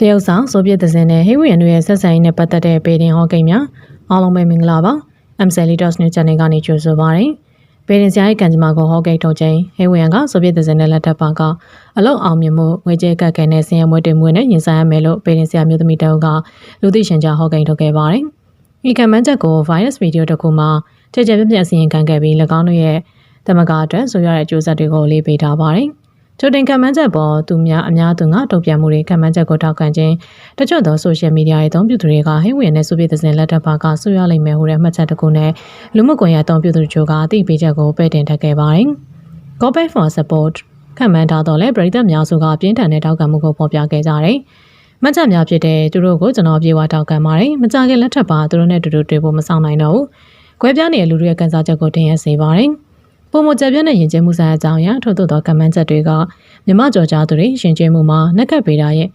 တရုတ်ဆောင်ဆိုဗီယက်သဇင်နဲ့ဟေးဝီယန်တို့ရဲ့ဆက်ဆံရေးနဲ့ပတ်သက်တဲ့ပေတင်ဟောကိန်းများအားလုံးပဲမင်္ဂလာပါ M7 Leaders New Channel ကနေကြိုဆိုပါရစေပေတင်စရာရဲ့ကံကြမ္မာကိုဟောကိန်းထုတ်ခြင်းဟေးဝီယန်ကဆိုဗီယက်သဇင်နဲ့လက်ထပ်ပါကအလောက်အောင်မြင်မှုငွေကြေးကတ်ကဲနဲ့ဆင်းရဲမွေးတင်မှုနဲ့ရင်ဆိုင်ရမယ်လို့ပေတင်စရာမျိုးသမီးတအုပ်ကလူသိရှင်ကြားဟောကိန်းထုတ်ခဲ့ပါတယ်ဒီကမ္ဘာချက်ကို virus video တစ်ခုမှာကြကြပြပြအစီရင်ခံခဲ့ပြီး၎င်းတို့ရဲ့တမကအတွက်ဆိုရတဲ့အကျိုးဆက်တွေကိုလေးပေးထားပါတယ်။ ချိုတင်ကမ္ဘာချက်ပေါ်သူများအများသူငါတုံ့ပြန်မှုတွေကမ္ဘာချက်ကိုထောက်ခံခြင်းတချို့သော social media ရဲ့အသုံးပြုသူတွေကဟိဝင်နဲ့ဆိုဗီယက်သဇင်လက်ထပ်ပါကဆွေးရလိမ့်မယ်ဟိုတဲ့မှတ်ချက်တစ်ခုနဲ့လူမှုကွန်ရက်အသုံးပြုသူတို့ကအသိပေးချက်ကိုပယ်တင်ထပ်ခဲ့ပါတယ်။ Go back for support ခံမှန်းထားတော့လဲပြည်သက်များစုကပြင်းထန်တဲ့ထောက်ခံမှုကိုဖော်ပြခဲ့ကြတယ်။မှတ်ချက်များဖြစ်တဲ့သူတို့ကိုကျွန်တော်ပြေဝထောက်ခံပါတယ်။မကြခင်လက်ထပ်ပါသူတို့နဲ့တူတူတွေ့ဖို့မဆောင်နိုင်တော့ဘူး။ကွဲပြားနေတဲ့လူတွေရဲ့ကန်စားချက်ကိုတင်ရစေပါတယ်။ ပုံမကြပြတဲ့ယဉ်ကျေးမှုဆိုင်ရာအကြောင်းအရာထို့သို့သောကမ္ဘာချက်တွေကမြမကြော်ကြားသူတွေယဉ်ကျေးမှုမှာနှက်ကပ်ပေးတာရဲ့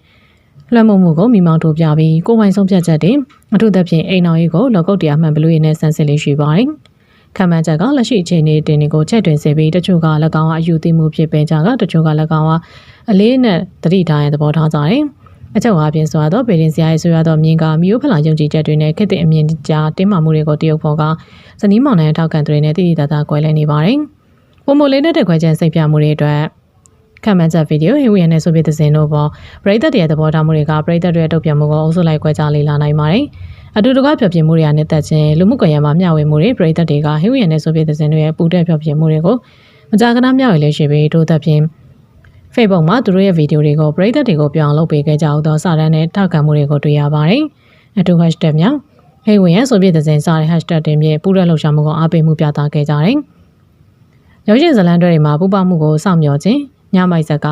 လွှမ်းမိုးမှုကိုမိမောင်းထိုးပြပြီးကိုယ်ပိုင်ဆုံးဖြတ်ချက်တွေအထူးသဖြင့်အိမ်တော်ရေးကိုလောကုတ်တရားမှန်ဘလူးရည်နဲ့ဆန်းစစ်လေးရှိပါတယ်။ခံမှန်းချက်ကလက်ရှိအခြေအနေတင်တွေကိုချက်တွင်စေပြီးတချို့က၎င်းအယူသိမှုဖြစ်ပင်ကြကတချို့က၎င်းအလေးနဲ့တတိထားရဲ့သဘောထားကြတယ်။ အချုပ်အားဖြင့်ဆိုရတော့ပေရင်စရာရေးဆိုရတော့မြင်ကမြို့ဖလာယုံကြည်ချက်တွေနဲ့ခက်တဲ့အမြင်ကြားတင်းမာမှုတွေကိုတရုတ်ဖော်ကဇနီးမောင်နှံထောက်ခံသူတွေနဲ့တည်တည်တသာကွဲလဲနေပါတယ်။ပုံမလေးနဲ့တဲ့ခွဲချက်စိတ်ပြမှုတွေအတွက်ခံမှန်းချက်ဗီဒီယိုဟေဝီယန်နဲ့ဆိုဗီယက်သဇင်တို့ပေါ်ပရိသတ်တွေရဲ့သဘောထားမှုတွေကပရိသတ်တွေရဲ့တုံ့ပြန်မှုကိုအုပ်စုလိုက်ခွဲခြားလေ့လာနိုင်ပါတယ်။အတူတကွဖြောပြမှုတွေနဲ့တက်ခြင်းလူမှုကွန်ရက်မှာမျှဝေမှုတွေပရိသတ်တွေကဟေဝီယန်နဲ့ဆိုဗီယက်သဇင်တို့ရဲ့ပူတဲ့ဖြောပြမှုတွေကိုမကြာခဏမျှဝေလေးရှိပြီးတို့သက်ဖြင့် Facebook မှာသူတို့ရဲ့ဗီဒီယိုတွေကိုပရိသတ်တွေကိုပြောင်းလုပ်ပေးခဲ့ကြသောစာတမ်းနဲ့ထောက်ခံမှုတွေကိုတွေ့ရပါတယ်။အတူ hashtag များဟေဝီယန်ဆိုဗီယက်သဇင်စာတဲ့ hashtag တင်ပြီးပူတဲ့လှုပ်ရှားမှုကိုအားပေးမှုပြသခဲ့ကြတယ်။ရုပ်ရှင်ဇာတ်လမ်းတွေမှာပူပမှုကိုစောင့်မျှော်ခြင်းညမိုက်ဇက်က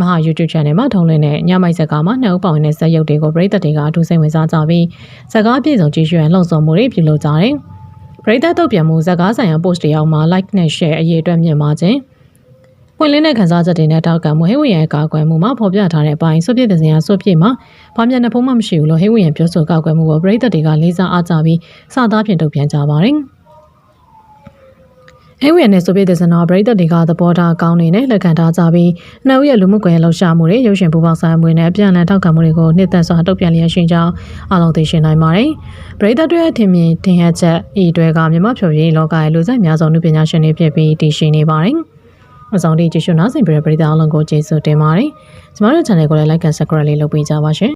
မဟာ YouTube channel မှာထုံးလင်းတဲ့ညမိုက်ဇက်ကမှာနှစ်ဦးပေါင်းနေတဲ့ဇက်ရုပ်တွေကိုပရိသတ်တွေကအထူးစိတ်ဝင်စားကြပြီးဇက်ကားပြည့်စုံကြည့်ရှုရန်လှုံ့ဆော်မှုတွေပြုလုပ်ကြတယ်။ပရိသတ်တုတ်ပြန်မှုဇက်ကားဆိုင်ရာ post တွေအောက်မှာ like နဲ့ share အရေးအတွက်မြင့်မာခြင်း ပွင့်လင်းတဲ့ခန်းစားချက်တွေနဲ့တောက်ကမှုဟေးဝရန်ကာကွယ်မှုမှာဖော်ပြထားတဲ့အပိုင်းစွပြည့်တဲ့စရာစွပြည့်မှာဘာမျက်နှာဖုံးမှမရှိဘူးလို့ဟေးဝရန်ပြောဆိုကာကွယ်မှုကိုပရိသတ်တွေကလေးစားအားကြပြီးစသားဖြင့်တုံ့ပြန်ကြပါတယ်။ဟဲဝရနဲ့ဆိုဗီယက်ဇနော်ပရိသတ်တွေကသဘောထားကောင်းနေနဲ့လက်ခံထားကြပြီးနှစ်ဦးရဲ့လူမှုကွန်ရက်လှုပ်ရှားမှုတွေရုပ်ရှင်ပူပေါင်းဆိုင်မှုတွေနဲ့အပြန်အလှန်ထောက်ခံမှုတွေကိုနှစ်သက်စွာတုံ့ပြန်လျက်ရှိကြောင်းအားလုံးသိရှိနိုင်ပါတယ်။ပရိသတ်တွေရဲ့ထင်မြင်ထင်ဟပ်ချက်ဤတွေကမြမဖြိုရေးလောကရဲ့လူဆိုင်များစွာနုပညာရှင်တွေဖြစ်ပြီးတည်ရှိနေပါတယ်။ အဆောင်တီကျေးဇူးနာဆင်ပြတဲ့ပရိသတ်အားလုံးကိုကျေးဇူးတင်ပါတယ်။ကျမတို့ channel ကိုလည်း like and subscribe လေးလုပ်ပေးကြပါရှင်